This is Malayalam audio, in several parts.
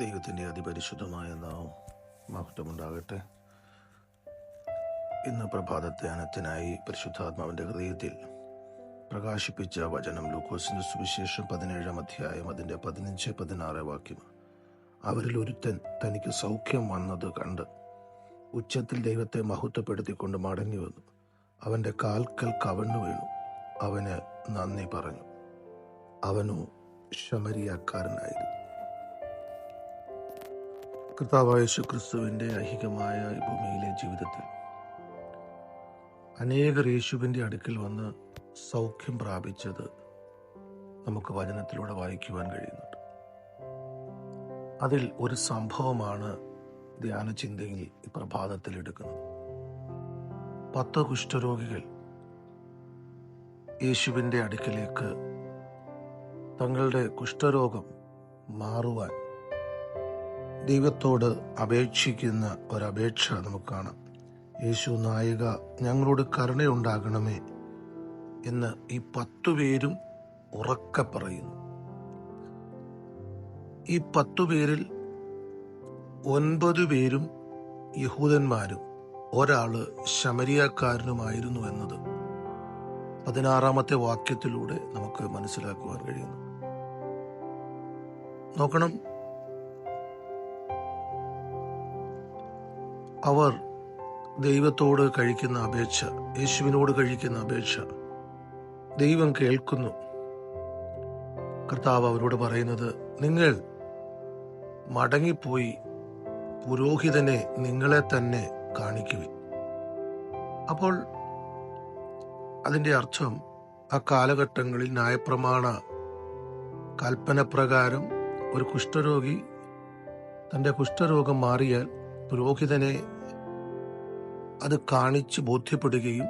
ദൈവത്തിന്റെ അതിപരിശുദ്ധമായ നാവും മഹത്വമുണ്ടാകട്ടെ. ഇന്ന് പ്രഭാത ധ്യാനത്തിനായി പരിശുദ്ധാത്മാവിന്റെ ഹൃദയത്തിൽ പ്രകാശിപ്പിച്ച വചനം ലൂക്കോസിന്റെ സുവിശേഷം പതിനേഴാം അധ്യായം അതിന്റെ പതിനഞ്ച് പതിനാറ് വാക്യം. അവരിൽ ഒരുത്തൻ തനിക്ക് സൗഖ്യം വന്നത് കണ്ട് ഉച്ചത്തിൽ ദൈവത്തെ മഹത്വപ്പെടുത്തിക്കൊണ്ട് മടങ്ങി വന്നു. അവന്റെ കാൽക്കൽ കവണ്ണു വീണു. അവന് നന്ദി പറഞ്ഞു. അവനു ശമരിയാക്കാരനായിരുന്നു. കർത്താവായ യേശുക്രിസ്തുവിന്റെ ഐഹികമായ ഭൂമിയിലെ ജീവിതത്തിൽ അനേകർ യേശുവിന്റെ അടുക്കൽ വന്ന് സൗഖ്യം പ്രാപിച്ചത് നമുക്ക് വചനത്തിലൂടെ വായിക്കുവാൻ കഴിയുന്നുണ്ട്. അതിൽ ഒരു സംഭവമാണ് ധ്യാന ചിന്തയിൽ ഈ പ്രഭാതത്തിൽ എടുക്കുന്നത്. പത്ത് കുഷ്ഠരോഗികൾ യേശുവിന്റെ അടുക്കിലേക്ക് തങ്ങളുടെ കുഷ്ഠരോഗം മാറുവാൻ ദൈവത്തോട് അപേക്ഷിക്കുന്ന ഒരപേക്ഷ നമുക്ക് കാണാം യേശു നായിക ഞങ്ങളോട് കരുണയുണ്ടാകണമേ എന്ന് ഈ പത്തു പേരും ഉറക്കെ പറയുന്നു. ഈ പത്തു പേരിൽ ഒൻപത് പേരും യഹൂദന്മാരും ഒരാൾ ശമരിയക്കാരനുമായിരുന്നു എന്നത് പതിനാറാമത്തെ വാക്യത്തിലൂടെ നമുക്ക് മനസ്സിലാക്കുവാൻ കഴിയുന്നു. നോക്കണം അവർ ദൈവത്തോട് കഴിക്കുന്ന അപേക്ഷ യേശുവിനോട് കഴിക്കുന്ന അപേക്ഷ. ദൈവം കേൾക്കുന്നു. കർത്താവ് അവരോട് പറയുന്നത് നിങ്ങൾ മടങ്ങിപ്പോയി പുരോഹിതനെ നിങ്ങളെ തന്നെ കാണിക്കുവിൻ. അപ്പോൾ അതിന്റെ അർത്ഥം ആ കാലഘട്ടങ്ങളിൽ ന്യായപ്രമാണ കൽപ്പനപ്രകാരം ഒരു കുഷ്ഠരോഗി തന്റെ കുഷ്ഠരോഗം മാറിയാൽ പുരോഹിതനെ അത് കാണിച്ചു ബോധ്യപ്പെടുകയും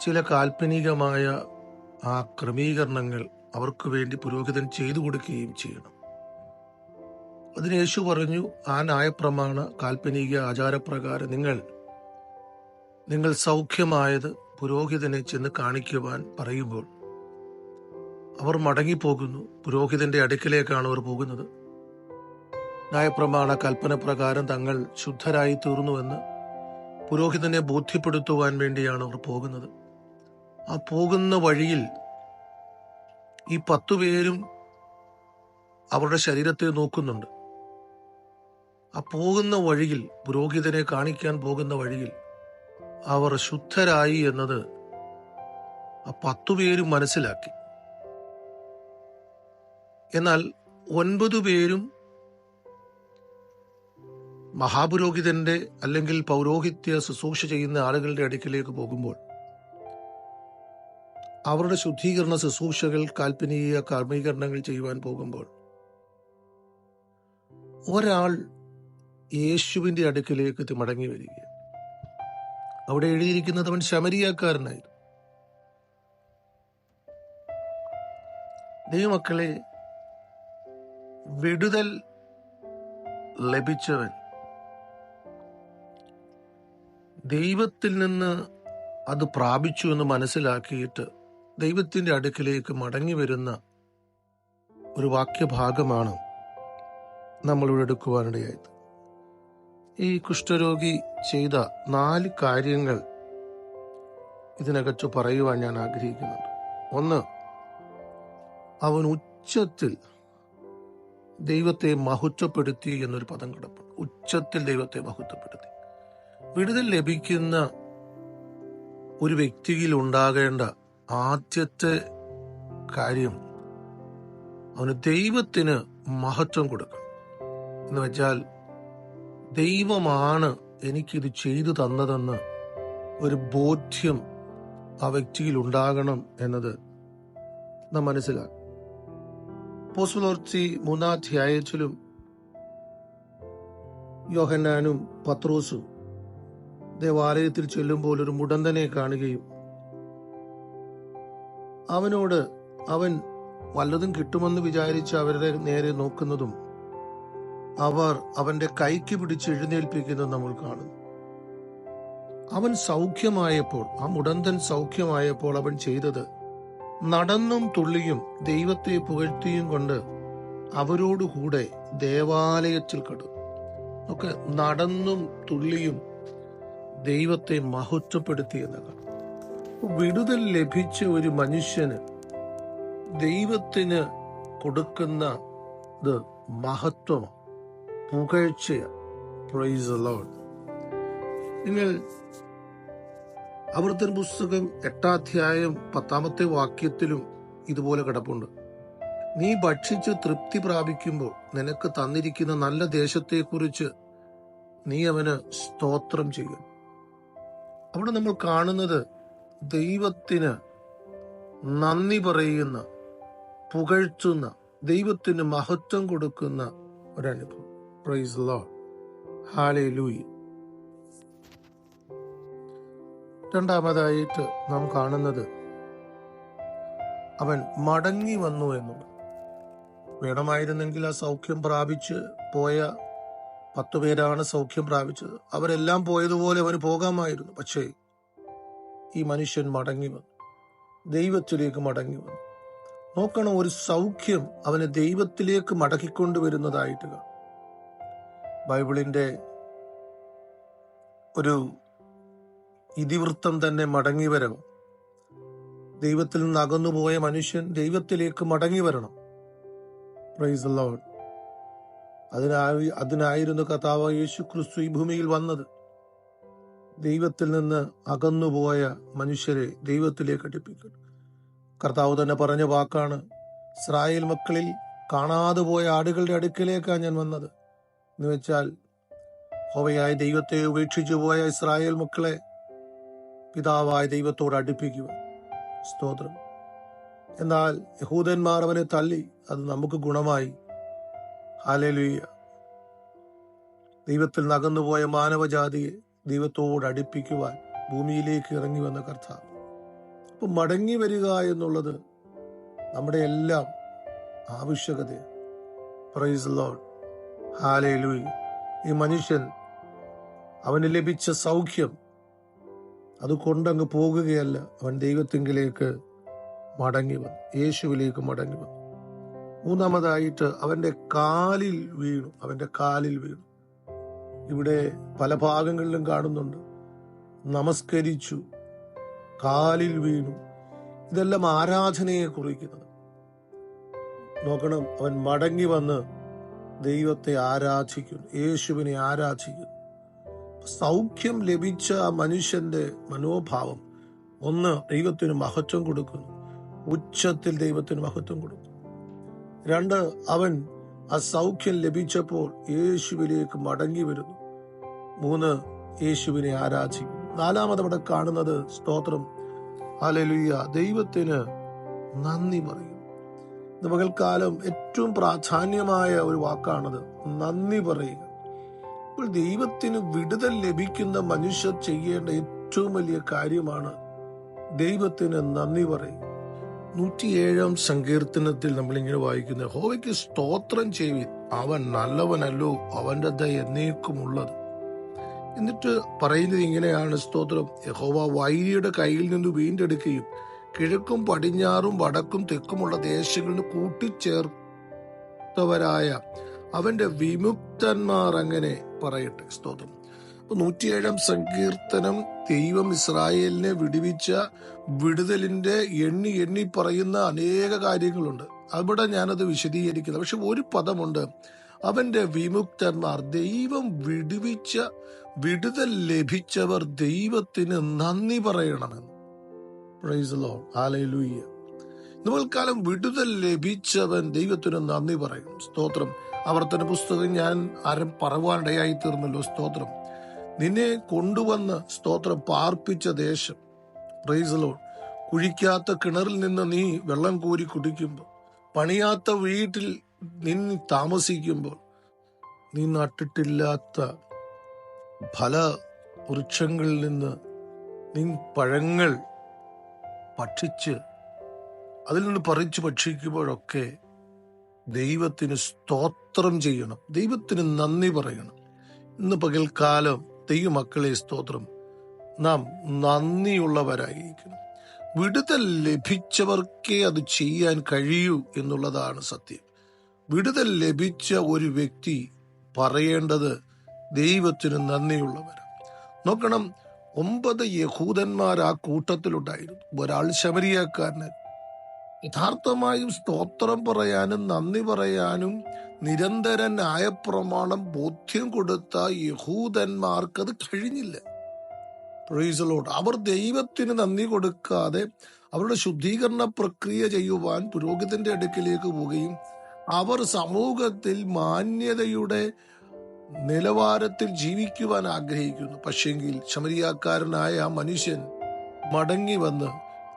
ചില കാൽപ്പനികമായ ആ ക്രമീകരണങ്ങൾ അവർക്ക് വേണ്ടി പുരോഹിതൻ ചെയ്തു കൊടുക്കുകയും ചെയ്യണം. അതിന് യേശു പറഞ്ഞു ആ ന്യായപ്രമാണ കാൽപ്പനിക ആചാരപ്രകാരം നിങ്ങൾ നിങ്ങൾ സൗഖ്യമായത് പുരോഹിതനെ ചെന്ന് കാണിക്കുവാൻ പറയുമ്പോൾ അവർ മടങ്ങിപ്പോകുന്നു. പുരോഹിതന്റെ അടുക്കലേക്കാണ് അവർ പോകുന്നത്. ന്യായപ്രമാണ കൽപ്പന പ്രകാരം തങ്ങൾ ശുദ്ധരായി തീർന്നുവെന്ന് പുരോഹിതനെ ബോധ്യപ്പെടുത്തുവാൻ വേണ്ടിയാണ് അവർ പോകുന്നത്. ആ പോകുന്ന വഴിയിൽ ഈ പത്തു പേരും അവരുടെ ശരീരത്തെ നോക്കുന്നുണ്ട്. ആ പോകുന്ന വഴിയിൽ പുരോഹിതനെ കാണിക്കാൻ പോകുന്ന വഴിയിൽ അവർ ശുദ്ധരായി എന്നത് ആ പത്തുപേരും മനസ്സിലാക്കി. എന്നാൽ ഒൻപത് പേരും മഹാപുരോഹിതന്റെ അല്ലെങ്കിൽ പൗരോഹിത്യ ശുശ്രൂഷ ചെയ്യുന്ന ആളുകളുടെ അടുക്കിലേക്ക് പോകുമ്പോൾ അവരുടെ ശുദ്ധീകരണ ശുശ്രൂഷകൾ കാൽപ്പനീയ കർമ്മീകരണങ്ങൾ ചെയ്യുവാൻ പോകുമ്പോൾ ഒരാൾ യേശുവിന്റെ അടുക്കിലേക്ക് മടങ്ങി വരിക അവിടെ എഴുതിയിരിക്കുന്നത് അവൻ ശമരിയാക്കാരനായിരുന്നു. ദൈവമക്കളെ വിടുതൽ ലഭിച്ചവൻ ദൈവത്തിൽ നിന്ന് അത് പ്രാപിച്ചു എന്ന് മനസ്സിലാക്കിയിട്ട് ദൈവത്തിന്റെ അടുക്കിലേക്ക് മടങ്ങി വരുന്ന ഒരു വാക്യഭാഗമാണ് നമ്മളിവിടെ എടുക്കുവാനിടയായത്. ഈ കുഷ്ഠരോഗി ചെയ്ത നാല് കാര്യങ്ങൾ ഇതിനകത്ത് പറയുവാൻ ഞാൻ ആഗ്രഹിക്കുന്നുണ്ട്. ഒന്ന് അവൻ ഉച്ചത്തിൽ ദൈവത്തെ മഹത്വപ്പെടുത്തി എന്നൊരു പദം കിടപ്പുണ്ട്. ഉച്ചത്തിൽ ദൈവത്തെ മഹത്വപ്പെടുത്തി. വിടുതൽ ലഭിക്കുന്ന ഒരു വ്യക്തിയിൽ ഉണ്ടാകേണ്ട ആദ്യത്തെ കാര്യം അവന് ദൈവത്തിന് മഹത്വം കൊടുക്കണം. എന്ന് വെച്ചാൽ ദൈവമാണ് എനിക്കിത് ചെയ്തു തന്നതെന്ന് ഒരു ബോധ്യം ആ വ്യക്തിയിൽ ഉണ്ടാകണം എന്നത് നാം മനസ്സിലാക്കും പോസ്വലോർച്ചി മൂന്നാധ്യായത്തിലും യോഹന്നാനും പത്രോസും ദേവാലയത്തിൽ ചെല്ലുമ്പോൾ ഒരു മുടന്തനെ കാണുകയും അവനോട് അവൻ വല്ലതും കിട്ടുമെന്ന് വിചാരിച്ച് അവരുടെ നേരെ നോക്കുന്നതും അവർ അവന്റെ കൈക്ക് പിടിച്ച് എഴുന്നേൽപ്പിക്കുന്നതും നമ്മൾ കാണുന്നു. അവൻ സൗഖ്യമായപ്പോൾ ആ മുടന്തൻ സൗഖ്യമായപ്പോൾ അവൻ ചെയ്തത് നടന്നും തുള്ളിയും ദൈവത്തെ പുകഴ്ത്തിയും കൊണ്ട് അവരോടുകൂടെ ദേവാലയത്തിൽ കടന്നു. ഒക്കെ നടന്നും തുള്ളിയും ദൈവത്തെ മഹത്വപ്പെടുത്തി എന്നതാണ്. വിടുതൽ ലഭിച്ച ഒരു മനുഷ്യന് ദൈവത്തിന് കൊടുക്കുന്ന ഇത് മഹത്വമാണ് പുകഴ്ചയാണ് പ്രൈസ് നിങ്ങൾ ആവർത്തന പുസ്തകം എട്ടാധ്യായം പത്താമത്തെ വാക്യത്തിലും ഇതുപോലെ കിടപ്പുണ്ട്. നീ ഭക്ഷിച്ച് തൃപ്തി പ്രാപിക്കുമ്പോൾ നിനക്ക് തന്നിരിക്കുന്ന നല്ല ദേശത്തെക്കുറിച്ച് നീ അവന് സ്തോത്രം ചെയ്യും. അവിടെ നമ്മൾ കാണുന്നത് ദൈവത്തിന് നന്ദി പറയുന്ന പുകഴ്ത്തുന്ന ദൈവത്തിന് മഹത്വം കൊടുക്കുന്ന ഒരനുഭവം. പ്രൈസ് ലോ ഹാലേ ലൂയി രണ്ടാമതായിട്ട് നാം കാണുന്നത് അവൻ മടങ്ങി വന്നു എന്നുള്ളത് വേണമായിരുന്നെങ്കിൽ ആ സൗഖ്യം പ്രാപിച്ച് പോയ പത്തു പേരാണ് സൗഖ്യം പ്രാപിച്ചത്. അവരെല്ലാം പോയതുപോലെ അവന് പോകാമായിരുന്നു. പക്ഷേ ഈ മനുഷ്യൻ മടങ്ങി വന്നു. ദൈവത്തിലേക്ക് മടങ്ങി വന്നു. നോക്കണം ഒരു സൗഖ്യം അവനെ ദൈവത്തിലേക്ക് മടക്കിക്കൊണ്ടുവരുന്നതായിട്ട് കാണാം. ബൈബിളിന്റെ ഒരു ഇതിവൃത്തം തന്നെ മടങ്ങി വരവ് ദൈവത്തിൽ നിന്ന് അകന്നുപോയ മനുഷ്യൻ ദൈവത്തിലേക്ക് മടങ്ങി വരണം. പ്രൈസ് ലോഡ് അതിനായി അതിനായിരുന്നു കഥാവ് യേശു ക്രിസ്തു ഈ ഭൂമിയിൽ വന്നത്. ദൈവത്തിൽ നിന്ന് അകന്നുപോയ മനുഷ്യരെ ദൈവത്തിലേക്ക് അടുപ്പിക്കണം കർത്താവ് തന്നെ പറഞ്ഞ വാക്കാണ് ഇസ്രായേൽ മക്കളിൽ കാണാതെ പോയ ആടുകളുടെ അടുക്കലേക്കാണ് ഞാൻ വന്നത്. എന്ന് വെച്ചാൽ ഹോവയായ ദൈവത്തെ ഉപേക്ഷിച്ചു പോയ ഇസ്രായേൽ മക്കളെ പിതാവായ ദൈവത്തോട് അടുപ്പിക്കുക സ്തോത്രം. എന്നാൽ യഹൂദന്മാർ അവനെ തള്ളി അത് നമുക്ക് ഗുണമായി. ഹാലലുയ്യ ദൈവത്തിൽ നകന്നുപോയ മാനവജാതിയെ ദൈവത്തോട് അടുപ്പിക്കുവാൻ ഭൂമിയിലേക്ക് ഇറങ്ങി വന്ന കർത്താവ്. അപ്പൊ മടങ്ങി വരിക എന്നുള്ളത് നമ്മുടെ എല്ലാം ആവശ്യകതയാണ് പ്രൈസ് ലോഡ് ഹാലേ ഈ മനുഷ്യൻ അവന് ലഭിച്ച സൗഖ്യം അത് കൊണ്ടങ്ങ് പോകുകയല്ല. അവൻ ദൈവത്തിങ്കിലേക്ക് മടങ്ങി വന്നു. യേശുവിലേക്ക് മടങ്ങി വന്നു. മൂന്നാമതായിട്ട് അവന്റെ കാലിൽ വീണു. അവന്റെ കാലിൽ വീണു. ഇവിടെ പല ഭാഗങ്ങളിലും കാണുന്നുണ്ട്. നമസ്കരിച്ചു. കാലിൽ വീണു. ഇതെല്ലാം ആരാധനയെ കുറിക്കുന്നത്. നോക്കണം അവൻ മടങ്ങി വന്ന് ദൈവത്തെ ആരാധിക്കുന്നു. യേശുവിനെ ആരാധിക്കുന്നു. സൗഖ്യം ലഭിച്ച ആ മനുഷ്യന്റെ മനോഭാവം. ഒന്ന് ദൈവത്തിന് മഹത്വം കൊടുക്കുന്നു. ഉച്ചത്തിൽ ദൈവത്തിന് മഹത്വം കൊടുക്കുന്നു. രണ്ട് അവൻ ആ സൗഖ്യം ലഭിച്ചപ്പോൾ യേശുവിലേക്ക് മടങ്ങി വരുന്നു. മൂന്ന് യേശുവിനെ ആരാധിക്കുന്നു നാലാമത് അവിടെ കാണുന്നത് സ്തോത്രം. അലലുയ്യ ദൈവത്തിന് നന്ദി പറയും. ഇന്ന് പകൽക്കാലം ഏറ്റവും പ്രാധാന്യമായ ഒരു വാക്കാണത്. നന്ദി പറയുക. ഇപ്പോൾ ദൈവത്തിന് വിടുതൽ ലഭിക്കുന്ന മനുഷ്യർ ചെയ്യേണ്ട ഏറ്റവും വലിയ കാര്യമാണ് ദൈവത്തിന് നന്ദി പറയുക. നൂറ്റിയേഴാം സങ്കീർത്തനത്തിൽ നമ്മളിങ്ങനെ വായിക്കുന്നത് ഹോവയ്ക്ക് സ്തോത്രം ചെയ്യും അവൻ നല്ലവനല്ലോ അവന്റെ ദയ എന്നേക്കുമുള്ളത്. എന്നിട്ട് പറയുന്നത് ഇങ്ങനെയാണ് സ്തോത്രം. യഹോവ വൈരിയുടെ കയ്യിൽ നിന്ന് വീണ്ടെടുക്കുകയും കിഴക്കും പടിഞ്ഞാറും വടക്കും തെക്കുമുള്ള ദേശങ്ങളിൽ കൂട്ടിച്ചേർത്തവരായ അവന്റെ വിമുക്തന്മാർ അങ്ങനെ പറയട്ടെ സ്തോത്രം. അപ്പൊ നൂറ്റിയേഴാം സങ്കീർത്തനം ദൈവം ഇസ്രായേലിനെ വിടുവിച്ച വിടുതലിന്റെ എണ്ണി എണ്ണി പറയുന്ന അനേക കാര്യങ്ങളുണ്ട്. അവിടെ ഞാനത് വിശദീകരിക്കുന്നത് പക്ഷെ ഒരു പദമുണ്ട്. അവന്റെ വിമുക്തന്മാർ ദൈവം വിടുവിച്ച വിടുതൽ ലഭിച്ചവർ ദൈവത്തിന് നന്ദി പറയണമെന്ന്. പ്രൈസ് ലോ ഹാലൂയ്യ നമ്മൾക്കാലം വിടുതൽ ലഭിച്ചവൻ ദൈവത്തിന് നന്ദി പറയും. സ്തോത്രം. ആവർത്തന പുസ്തകം ഞാൻ ആരും പറവാനിടയായി തീർന്നല്ലോ സ്തോത്രം. നിന്നെ കൊണ്ടുവന്ന് സ്തോത്രം പാർപ്പിച്ച ദേശം. പ്രൈസലോ കുഴിക്കാത്ത കിണറിൽ നിന്ന് നീ വെള്ളം കോരി കുടിക്കുമ്പോൾ പണിയാത്ത വീട്ടിൽ നീ താമസിക്കുമ്പോൾ നീ നട്ടിട്ടില്ലാത്ത ഫല വൃക്ഷങ്ങളിൽ നിന്ന് നീ പഴങ്ങൾ ഭക്ഷിച്ച് അതിൽ നിന്ന് പറിച്ചു ഭക്ഷിക്കുമ്പോഴൊക്കെ ദൈവത്തിന് സ്തോത്രം ചെയ്യണം. ദൈവത്തിന് നന്ദി പറയണം. ഇന്ന് പകൽക്കാലം ദൈവമക്കളെ സ്തോത്രം. നാം നന്ദിയുള്ളവരായിരിക്കണം വിടുതൽ ലഭിച്ചവർക്കേ അത് ചെയ്യാൻ കഴിയൂ എന്നുള്ളതാണ് സത്യം. വിടുതൽ ലഭിച്ച ഒരു വ്യക്തി പറയേണ്ടത് ദൈവത്തിന് നന്ദിയുള്ളവർ നോക്കണം ഒമ്പത് യഹൂദന്മാർ ആ കൂട്ടത്തിലുണ്ടായിരുന്നു. ഒരാൾ ശബരിയാക്കാരന് യഥാർത്ഥമായും സ്തോത്രം പറയാനും നന്ദി പറയാനും നിരന്തര ന്യായപ്രമാണം ബോധ്യം കൊടുത്ത യഹൂദന്മാർക്ക് അത് കഴിഞ്ഞില്ല. പ്രൊയ്സലോട് അവർ ദൈവത്തിന് നന്ദി കൊടുക്കാതെ അവരുടെ ശുദ്ധീകരണ പ്രക്രിയ ചെയ്യുവാൻ പുരോഹിതന്റെ അടുക്കിലേക്ക് പോവുകയും അവർ സമൂഹത്തിൽ മാന്യതയുടെ നിലവാരത്തിൽ ജീവിക്കുവാൻ ആഗ്രഹിക്കുന്നു. പക്ഷെങ്കിൽ ശമരിയാക്കാരനായ ആ മനുഷ്യൻ മടങ്ങി വന്ന്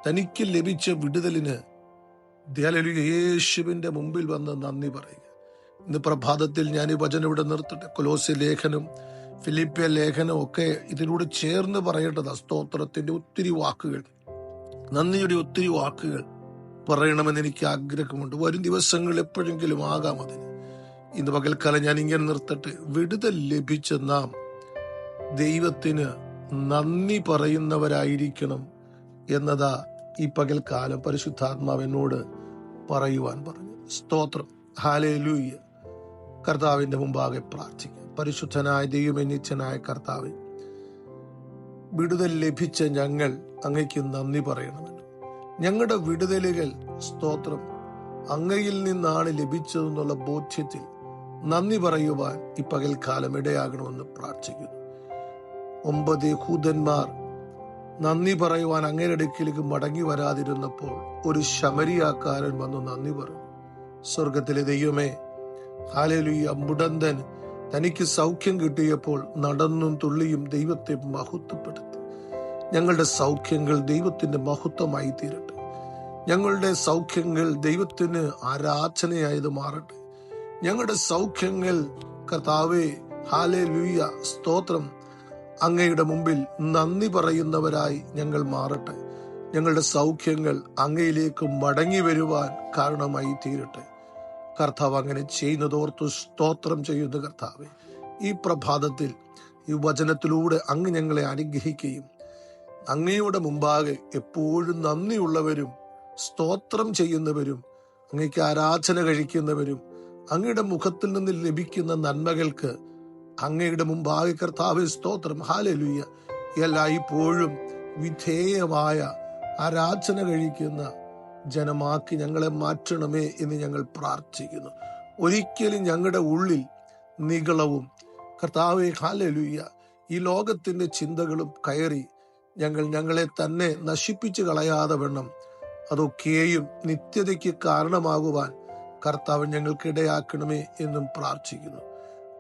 തനിക്ക് ലഭിച്ച വിടുതലിന് ധ്യാലലു യേശുവിന്റെ മുമ്പിൽ വന്ന് നന്ദി പറയുക. ഇന്ന് പ്രഭാതത്തിൽ ഞാൻ ഈ വചനം ഇവിടെ നിർത്തട്ടെ. കൊലോസി ലേഖനം ഫിലിപ്പിയ ലേഖനം ഒക്കെ ഇതിനോട് ചേർന്ന് പറയേണ്ടത് സ്തോത്രത്തിന്റെ ഒത്തിരി വാക്കുകൾ. നന്ദിയുടെ ഒത്തിരി വാക്കുകൾ പറയണമെന്ന് എനിക്ക് ആഗ്രഹമുണ്ട്. വരും ദിവസങ്ങൾ എപ്പോഴെങ്കിലും ആകാം അതിന്. ഇന്ന് പകൽക്കാലം ഞാൻ ഇങ്ങനെ നിർത്തട്ടെ. വിടുതൽ ലഭിച്ച നാം ദൈവത്തിന് നന്ദി പറയുന്നവരായിരിക്കണം എന്നതാ ഈ പകൽക്കാലം പരിശുദ്ധാത്മാവ് എന്നോട് പറയുവാൻ പറഞ്ഞു. സ്തോത്രം. ഹാലേ ലൂയ്യ കർത്താവിന്റെ മുമ്പാകെ പ്രാർത്ഥിക്കുക പരിശുദ്ധനായ ദൈവമെന്നിച്ചനായ കർത്താവ് വിടുതൽ ലഭിച്ച ഞങ്ങൾ അങ്ങയ്ക്ക് നന്ദി പറയണമെന്ന് ഞങ്ങളുടെ വിടുതലുകൾ സ്തോത്രം അങ്ങയിൽ നിന്നാണ് ലഭിച്ചതെന്നുള്ള ബോധ്യത്തിൽ നന്ദി പറയുവാൻ ഈ പകൽക്കാലം ഇടയാകണമെന്ന് പ്രാർത്ഥിക്കുന്നു. ഒമ്പത് യഹൂദന്മാർ നന്ദി പറയുവാൻ അങ്ങയുടെ അടുക്കിലേക്ക് മടങ്ങി വരാതിരുന്നപ്പോൾ ഒരു ശമരിയാക്കാരൻ വന്നു നന്ദി പറഞ്ഞു. സ്വർഗത്തിലെ ദൈവമേ ഹാലലുയ മുടന്തൻ തനിക്ക് സൗഖ്യം കിട്ടിയപ്പോൾ നടന്നും തുള്ളിയും ദൈവത്തെ മഹത്വപ്പെടുത്തി. ഞങ്ങളുടെ സൗഖ്യങ്ങൾ ദൈവത്തിന്റെ മഹത്വമായി തീരട്ടെ. ഞങ്ങളുടെ സൗഖ്യങ്ങൾ ദൈവത്തിന് ആരാധനയായത് മാറട്ടെ. ഞങ്ങളുടെ സൗഖ്യങ്ങൾ കർത്താവേ ഹാലേ ലുയ സ്തോത്രം അങ്ങയുടെ മുമ്പിൽ നന്ദി പറയുന്നവരായി ഞങ്ങൾ മാറട്ടെ. ഞങ്ങളുടെ സൗഖ്യങ്ങൾ അങ്ങയിലേക്ക് മടങ്ങി വരുവാൻ കാരണമായി തീരട്ടെ. കർത്താവ് അങ്ങനെ ചെയ്യുന്നതോർത്ത് സ്തോത്രം ചെയ്യുന്ന കർത്താവ്. ഈ പ്രഭാതത്തിൽ ഈ വചനത്തിലൂടെ അങ്ങ് ഞങ്ങളെ അനുഗ്രഹിക്കുകയും അങ്ങയുടെ മുമ്പാകെ എപ്പോഴും നന്ദിയുള്ളവരും സ്തോത്രം ചെയ്യുന്നവരും അങ്ങയ്ക്ക് ആരാധന കഴിക്കുന്നവരും അങ്ങയുടെ മുഖത്തിൽ നിന്ന് ലഭിക്കുന്ന നന്മകൾക്ക് അങ്ങയുടെ മുമ്പാകെ കർത്താവ് സ്തോത്രം. ഹാലലുയ്യ എല്ലായ്പ്പോഴും വിധേയമായ ആരാധന കഴിക്കുന്ന ജനമാക്കി ഞങ്ങളെ മാറ്റണമേ എന്ന് ഞങ്ങൾ പ്രാർത്ഥിക്കുന്നു. ഒരിക്കലും ഞങ്ങളുടെ ഉള്ളിൽ നികളവും കർത്താവെ ഹാലലുയ്യ ഈ ലോകത്തിന്റെ ചിന്തകളും കയറി ഞങ്ങൾ ഞങ്ങളെ തന്നെ നശിപ്പിച്ചു കളയാതെ വേണം അതൊക്കെയും നിത്യതയ്ക്ക് കാരണമാകുവാൻ കർത്താവ് ഞങ്ങൾക്കിടയാക്കണമേ എന്നും പ്രാർത്ഥിക്കുന്നു.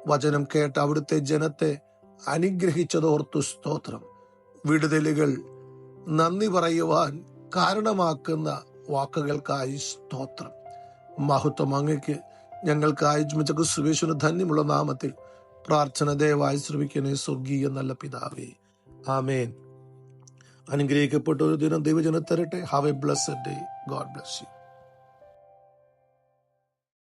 വചനം കേട്ട് അവിടുത്തെ ജനത്തെ അനുഗ്രഹിച്ചതോർത്തു സ്തോത്രം. വിടുതലുകൾ നന്ദി പറയുവാൻ കാരണമാക്കുന്ന വാക്കുകൾക്കായി സ്തോത്രം. മഹത്വം അങ്ങയ്ക്ക് ഞങ്ങൾക്ക് ചുമച്ചക്ക് സുവേശ്വര ധന്യമുള്ള നാമത്തിൽ പ്രാർത്ഥന ദയവായി ശ്രമിക്കണേ സ്വർഗീയ നല്ല പിതാവേ. ആമേൻ. അനുഗ്രഹിക്കപ്പെട്ട ഒരു ദിനം ദൈവജനം തരട്ടെ. Have a blessed day God bless you